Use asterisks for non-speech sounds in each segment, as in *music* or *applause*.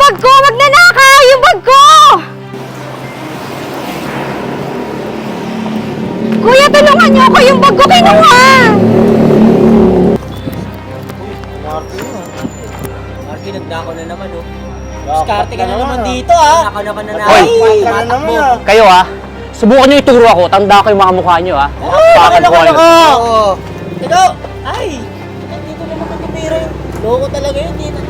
bag ko! Magnanakaw! Yung bag ko! Kuya, tulungan niyo ako! Yung bag ko kinuha! Marky, nagdako na naman, oh. Diskarte ka na naman, ah. dito, ah. Naman na Hoy! Ay, Ka na naman, ah. Kayo ah, subukan nyo ituro ako. Tanda ko yung mga mukha nyo ah. Bakit loko, ko. Oo. Ito! Ay! Nandito naman ang tumira yun. Loko talaga yun, dito.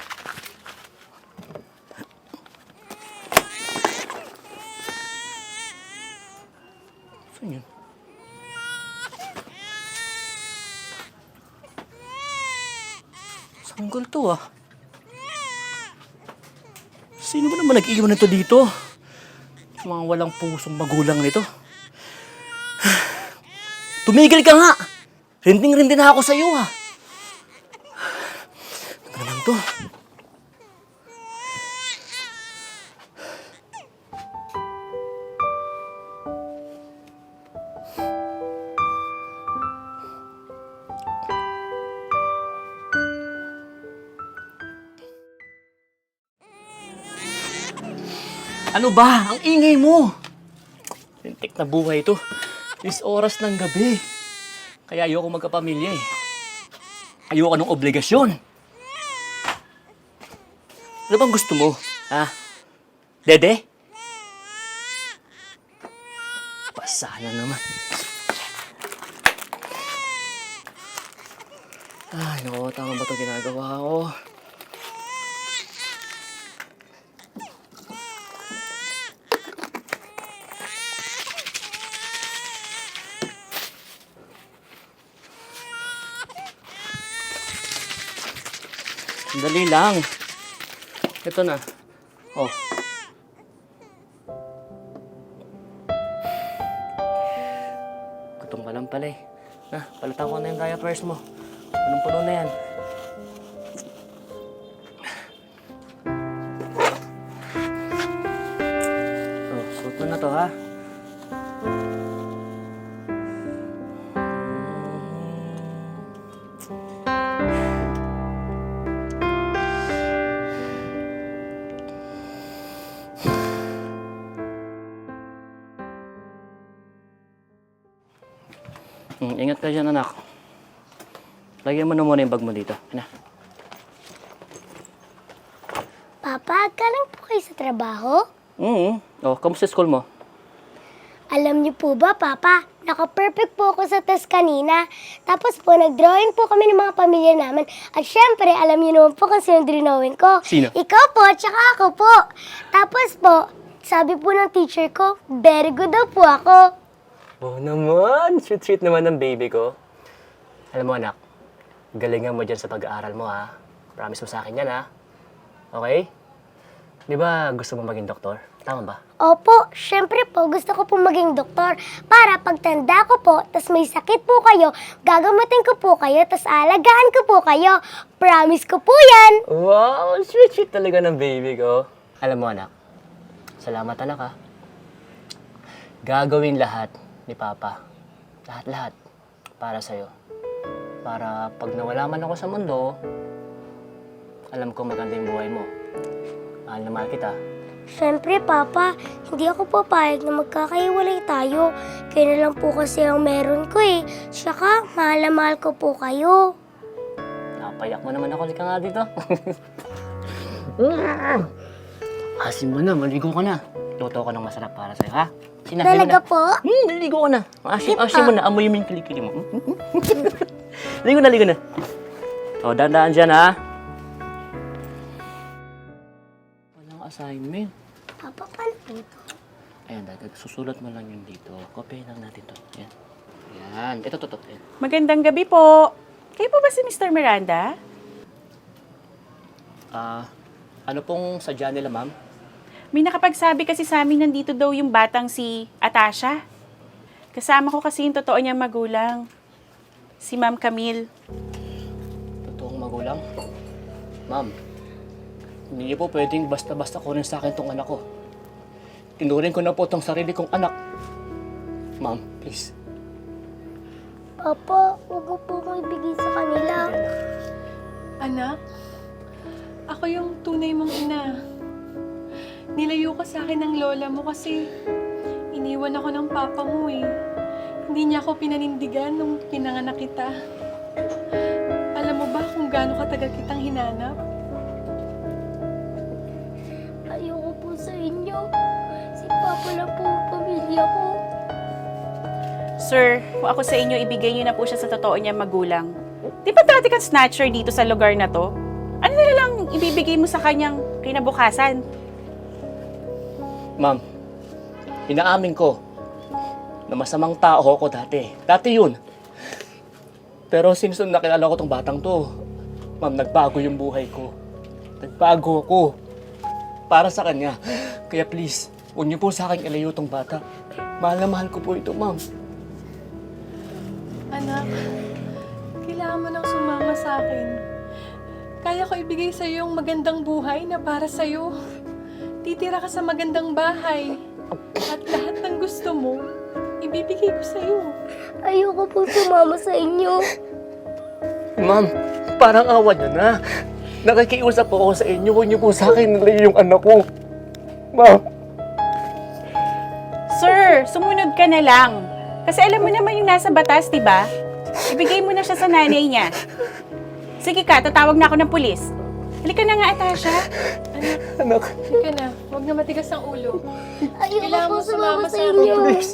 Sanggol to ah. Sino ba naman nag-iwan nito dito? Mga walang pusong magulang nito. *sighs* Tumigil ka nga! Rinding-rindin na ako sa'yo ah. Ano ba? Ang ingay mo! Lintik na buhay ito. Is oras ng gabi. Kaya ayoko magkapamilya eh. Ayoko ng obligasyon. Ano bang gusto mo? Ha? Dede? Pasana naman. Ay, naku, tama ba ito ginagawa ko? Dali lang. Ito na. Oh. Gutom ka lang pala eh. Na, palitan ko na yung diapers mo. Punong-puno na yan. Hmm, ingat ka dyan, anak. Lagyan mo na muna yung bag mo dito. Ano? Papa, galing po kayo sa trabaho? Mm Oh, kamusta school mo? Alam niyo po ba, Papa, naka-perfect po ako sa test kanina. Tapos po, nag-drawing po kami ng mga pamilya namin. At syempre, alam niyo naman po kung sino drawing ko. Sino? Ikaw po, tsaka ako po. Tapos po, sabi po ng teacher ko, very good daw po ako. Oh naman, sweet-sweet naman ng baby ko. Alam mo anak, galingan mo dyan sa pag-aaral mo ha. Promise mo sa akin yan ha. Okay? Di ba gusto mo maging doktor? Tama ba? Opo, syempre po, gusto ko po maging doktor. Para pagtanda ko po, tas may sakit po kayo, gagamutin ko po kayo, tas alagaan ko po kayo. Promise ko po yan. Wow, sweet-sweet talaga ng baby ko. Alam mo anak, salamat anak ha. Gagawin lahat ni Papa. Lahat-lahat. Para sa'yo. Para pag nawala man ako sa mundo, alam ko maganda yung buhay mo. Mahal na mahal kita. Syempre, Papa, hindi ako papayag na magkakaiwalay tayo. Kayo na lang po kasi ang meron ko eh. Saka, mahal na mahal ko po kayo. Napayak mo naman ako. Lika nga dito. *laughs* Asim mo na. Maligo ka na. Luto ko ng masarap para sa'yo, ha? Sina, Talaga po? Hmm, naligo ka na. Asim, asim mo na. Amoy mo yung kilikili mo. *laughs* ligo na, ligo na. O, dandaan dyan, ha? Walang assignment. Papa, paano po ito? Ayan, dagdag. Susulat mo lang yun dito. Copy lang natin to. Ayan. Ayan. Ito, to, to. Ayan. Magandang gabi po. Kayo po ba si Mr. Miranda? Ah, ano pong sadya nila, ma'am? May nakapagsabi kasi sa amin nandito daw yung batang si Atasha. Kasama ko kasi yung totoo niyang magulang. Si Ma'am Camille. magulang? Ma'am, hindi niyo po pwedeng basta-basta kunin sa akin tong anak ko. Tinuring ko na po tong sarili kong anak. Ma'am, please. Papa, huwag mo po akong ibigay sa kanila. Anak, ako yung tunay mong ina. Nilayo ka sa akin ng lola mo kasi iniwan ako ng papa mo eh. Hindi niya ako pinanindigan nung pinanganak kita. Alam mo ba kung gaano katagal kitang hinanap? Ayoko po sa inyo. Si Papa lang po ang pamilya ko. Sir, kung ako sa inyo, ibigay niyo na po siya sa totoo niya magulang. Di ba dati kang snatcher dito sa lugar na to? Ano na lang ibibigay mo sa kanyang kinabukasan? Ma'am, inaamin ko na masamang tao ako dati. Dati yun. Pero since nung nakilala ko tong batang to, ma'am, nagbago yung buhay ko. Nagbago ako. Para sa kanya. Kaya please, huwag niyo po sa akin ilayo tong bata. Mahal na mahal ko po ito, ma'am. Anak, kailangan mo nang sumama sa akin. Kaya ko ibigay sa iyo yung magandang buhay na para sa iyo. Titira ka sa magandang bahay. At lahat ng gusto mo, ibibigay ko sa iyo. Ayoko po sumama sa inyo. Ma'am, parang awa niyo na. Nakikiusap po ako sa inyo. Huwag niyo po sa akin nilayo yung anak ko. Ma'am. Sir, sumunod ka na lang. Kasi alam mo naman yung nasa batas, di ba? Ibigay mo na siya sa nanay niya. Sige ka, tatawag na ako ng pulis. Halika na nga, Atasha. Anak. Sige na, huwag na matigas ang ulo. Ayoko Kailangan po mo sumama sa sa inyo. Please.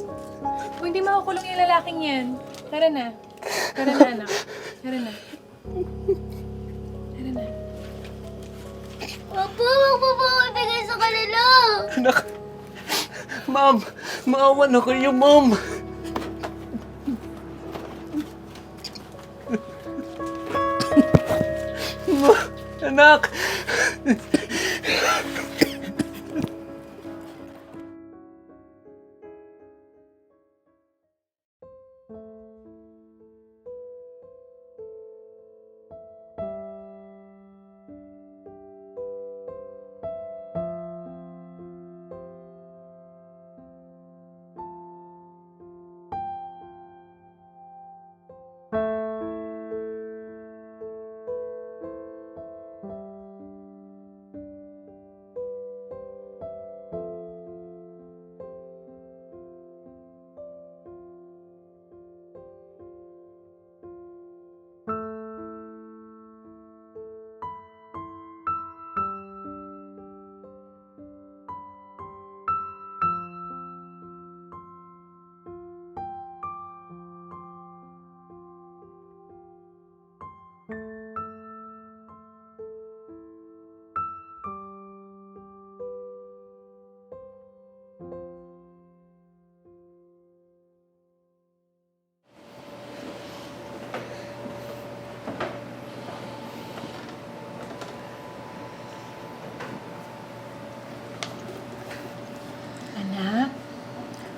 Kung hindi makukulong yung lalaking yan, tara na. Tara na, anak. Tara na. Tara na. Papa, huwag mo po ako ibigay sa kanila. Anak. Ma'am, maawa na kayo, ma'am. Anak,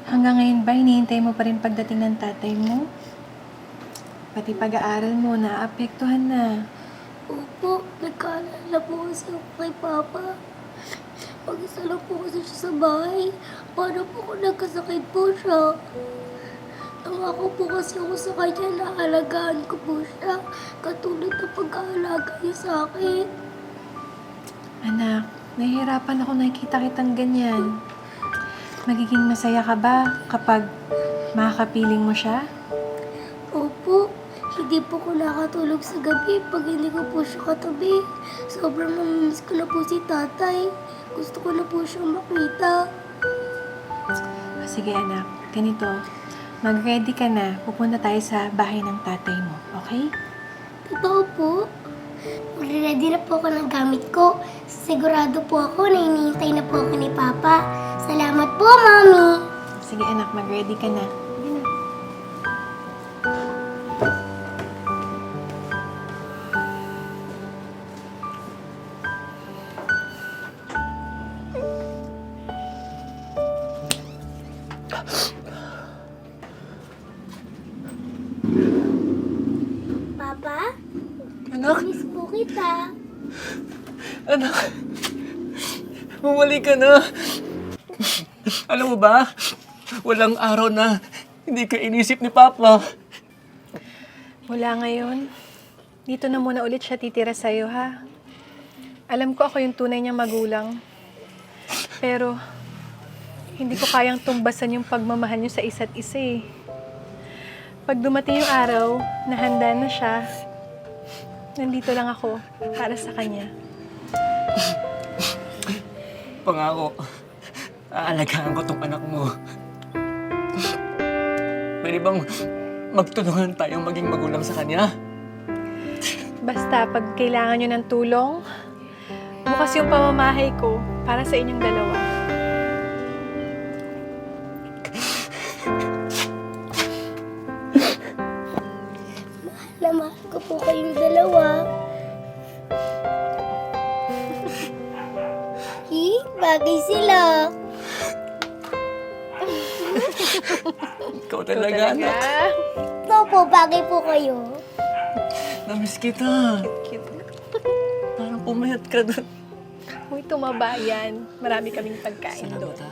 hanggang ngayon ba hinihintay mo pa rin pagdating ng tatay mo? Pati pag-aaral mo, naapektuhan na. Opo, nagkaalala po kasi ako kay Papa. Mag-isa lang po kasi siya sa bahay. Paano po kung nagkasakit po siya? Nangako po kasi ako sa kanya na alagaan ko po siya. Katulad ng pag-aalaga niya sa akin. Anak, nahihirapan ako nakikita kitang ganyan. Magiging masaya ka ba kapag makakapiling mo siya? Opo, hindi po ko nakatulog sa gabi pag hindi ko po siya katabi. Sobrang namimiss ko na po si tatay. Gusto ko na po siyang makita. Ah, Sige anak, ganito. Mag-ready ka na. Pupunta tayo sa bahay ng tatay mo, okay? Totoo po. Magre-ready na po ako ng gamit ko. Sigurado po ako na hinihintay na po ako ni Papa. Salamat po, Mami. Sige anak, mag-ready ka na. Papa, Anak! miss po Anak, bumalik ka na. *laughs* Alam mo ba, walang araw na hindi ka inisip ni Papa. Mula ngayon, dito na muna ulit siya titira sa'yo, ha? Alam ko ako yung tunay niyang magulang. Pero, hindi ko kayang tumbasan yung pagmamahal niyo sa isa't isa eh. Pag dumating yung araw na handa na siya, nandito lang ako para sa kanya. Pangako, aalagaan ko tong anak mo. Pwede bang magtulungan tayong maging magulang sa kanya? Basta pag kailangan niyo ng tulong, bukas yung pamamahay ko para sa inyong dalawa. Ikaw talaga, anak. Ah, Ikaw po, bagay po kayo. *laughs* Namiss kita. Parang pumayat ka doon. Uy, tumaba yan. Marami kaming pagkain. Salamat ha.